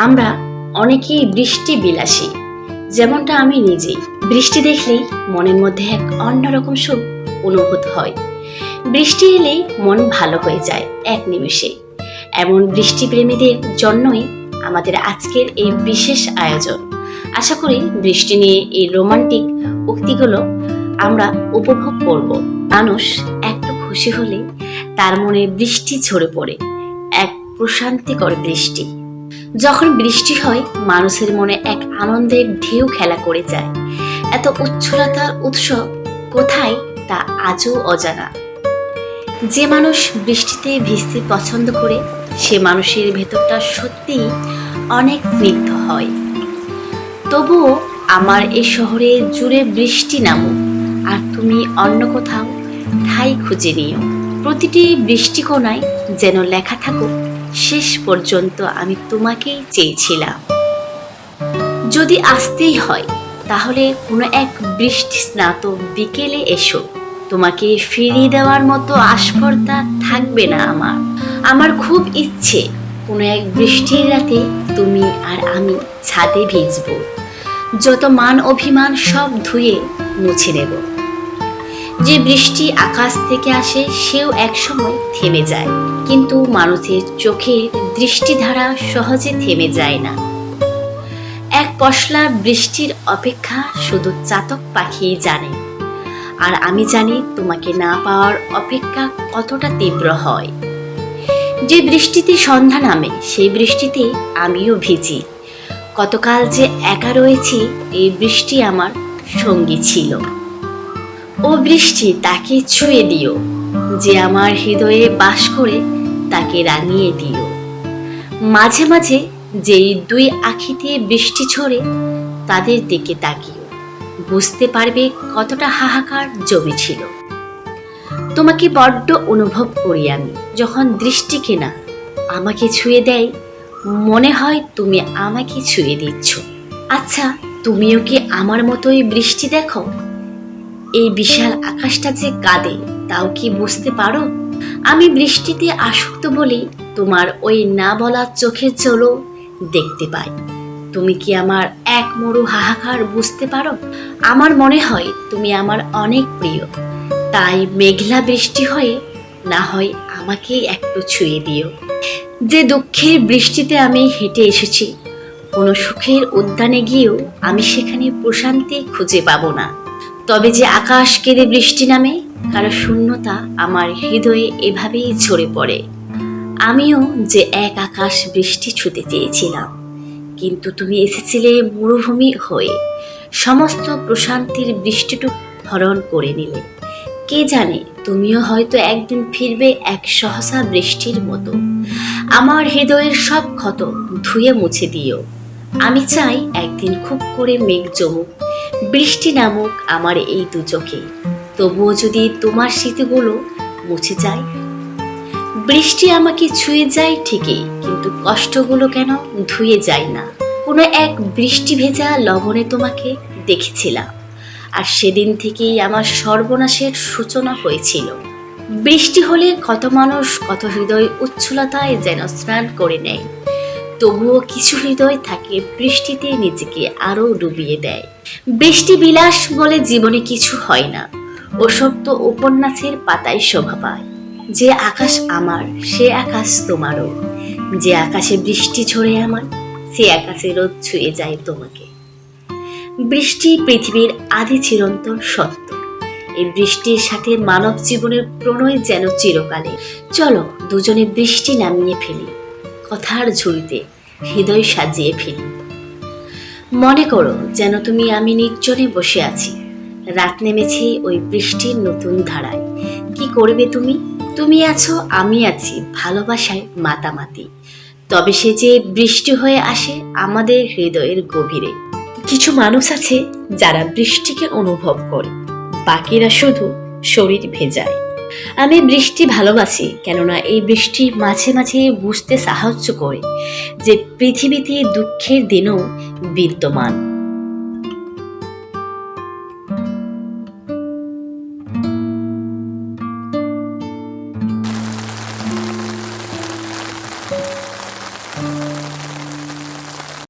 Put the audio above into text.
আমরা অনেকেই বৃষ্টি বিলাসী যেমনটা আমি নিজেই। বৃষ্টি দেখলেই মনের মধ্যে এক অন্যরকম সুখ অনুভূত হয়। বৃষ্টি এলেই মন ভালো হয়ে যায় এক নিমেষে। এমন বৃষ্টিপ্রেমীদের জন্যই আমাদের আজকের এই বিশেষ আয়োজন। আশা করি বৃষ্টি নিয়ে এই রোমান্টিক উক্তিগুলো আমরা উপভোগ করব। মানুষ একটু খুশি হলে তার মনে বৃষ্টি ঝরে পড়ে। এক প্রশান্তিকর বৃষ্টি যখন বৃষ্টি হয়, মানুষের মনে এক আনন্দের ঢেউ খেলা করে যায়। এত উচ্ছলতার উৎস কোথায় তা আজও অজানা। যে মানুষ বৃষ্টিতে ভিজতে পছন্দ করে, সে মানুষের ভেতরটা সত্যিই অনেক স্নিগ্ধ হয়। তবুও আমার এ শহরে জুড়ে বৃষ্টি নামুক, আর তুমি অন্য কোথাও ঠাই খুঁজে নিও। প্রতিটি বৃষ্টিকোনায় যেন লেখা থাকুক শেষ পর্যন্ত আমি তোমাকেই চেয়েছিলাম। যদি আসতেই হয়, তাহলে কোনো এক বৃষ্টি স্নাত বিকেলে এসো। তোমাকে ফিরিয়ে দেওয়ার মতো আস্পর্ধা থাকবে না আমার। আমার খুব ইচ্ছে, কোনো এক বৃষ্টির রাতে তুমি আর আমি ছাদে ভিজবো। যত মান অভিমান সব ধুয়ে মুছে নেব। যে বৃষ্টি আকাশ থেকে আসে, সেও একসময় থেমে যায়। কিন্তু মানুষের চোখের দৃষ্টিধারা সহজে থেমে যায় না। এক পশলা বৃষ্টির অপেক্ষা শুধু চাতক পাখিই জানে। আর আমি জানি তোমাকে না পাওয়ার অপেক্ষা কতটা তীব্র হয়। যে বৃষ্টিতে সন্ধ্যা নামে, সেই বৃষ্টিতে আমিও ভিজি। কতকাল যে একা রয়েছি, এই বৃষ্টি আমার সঙ্গী ছিল। ও বৃষ্টি তাকে ছুঁয়ে দিও, যে আমার হৃদয়ে বাস করে তাকে রাঙিয়ে দিও। মাঝে মাঝে যেই দুই আখিতে বৃষ্টি ছড়ে তাদের দিকে তাকিও, বুঝতে পারবে কতটা হাহাকার জমেছিল তোমাকে বড্ড অনুভব করি আমি, যখন দৃষ্টি কেনা আমাকে ছুঁয়ে দেয়, মনে হয় তুমি আমাকে ছুঁয়ে দিচ্ছ। আচ্ছা তুমিও কি আমার মতোই বৃষ্টি দেখো? এই বিশাল আকাশটা যে কাঁদে, তাও কি বুঝতে পারো? আমি বৃষ্টিতে আসক্ত বলেই তোমার ওই না বলা চোখের চলো দেখতে পাই। তুমি কি আমার এক মরু হাহাকার বুঝতে পারো? আমার মনে হয় তুমি আমার অনেক প্রিয়। তাই মেঘলা বৃষ্টি হয়ে না হয় আমাকেই একটু ছুঁয়ে দিও। যে দুঃখের বৃষ্টিতে আমি হেঁটে এসেছি, কোনো সুখের উদ্যানে গিয়েও আমি সেখানে প্রশান্তি খুঁজে পাবো না। তবে যে আকাশ কেঁদে বৃষ্টি নামে, কারও শূন্যতা আমার হৃদয়ে এভাবেই ঝরে পড়ে। আমিও যে এক আকাশ বৃষ্টি ছুতে চেয়েছিলাম, কিন্তু তুমি এসেছিলে মরুভূমি হয়ে। সমস্ত প্রশান্তির বৃষ্টিটুক হরণ করে নিলে। কে জানে, তুমিও হয়তো একদিন ফিরবে এক সহসা বৃষ্টির মতো। আমার হৃদয়ের সব ক্ষত ধুয়ে মুছে দিও। আমি চাই একদিন খুব করে মেঘ জমুক বৃষ্টি নামুক আমার এই দু চোখে। তবুও যদি তোমার স্মৃতিগুলো মুছে যায়? বৃষ্টি আমাকে ছুঁয়ে যায় ঠিকই, কিন্তু কষ্টগুলো কেন ধুয়ে যায় না? কোনো এক বৃষ্টি ভেজা লবণে তোমাকে দেখেছিলাম, আর সেদিন থেকেই আমার সর্বনাশের সূচনা হয়েছিল। বৃষ্টি হলে কত মানুষ কত হৃদয় উচ্ছলতায় যেন স্নান করে নেয়। তবুও কিছু হৃদয় থাকে বৃষ্টিতে নিজেকে আরও ডুবিয়ে দেয়। বৃষ্টি বিলাস বলে জীবনে কিছু হয় না। ওসব তো উপন্যাসের পাতায় শোভা পায়। যে আকাশ আমার, সে আকাশ তোমারও। যে আকাশে বৃষ্টি ঝরে আমার, সে আকাশে রোদ ছুঁয়ে যায় তোমাকে। বৃষ্টি পৃথিবীর আদি চিরন্তন সত্য। এই বৃষ্টির সাথে মানব জীবনের প্রণয় যেন চিরকালে চলো দুজনে বৃষ্টি নামিয়ে ফেলি। কথার ঝুড়িতে হৃদয় সাজিয়ে ফেলি। মনে করো যেন তুমি আমি নির্জনে বসে আছি। রাত নেমেছে ওই বৃষ্টির নতুন ধারায়। কি করবে তুমি? তুমি আছো, আমি আছি ভালোবাসায় মাতামাতি। তবে সে যে বৃষ্টি হয়ে আসে আমাদের হৃদয়ের গভীরে। কিছু মানুষ আছে যারা বৃষ্টিকে অনুভব করে, বাকিরা শুধু শরীর ভেজায়। আমি বৃষ্টি ভালোবাসি, কেননা এই বৃষ্টি মাঝে মাঝে বুঝতে সাহায্য করে যে পৃথিবীতে দুঃখের দিনও বিদ্যমান।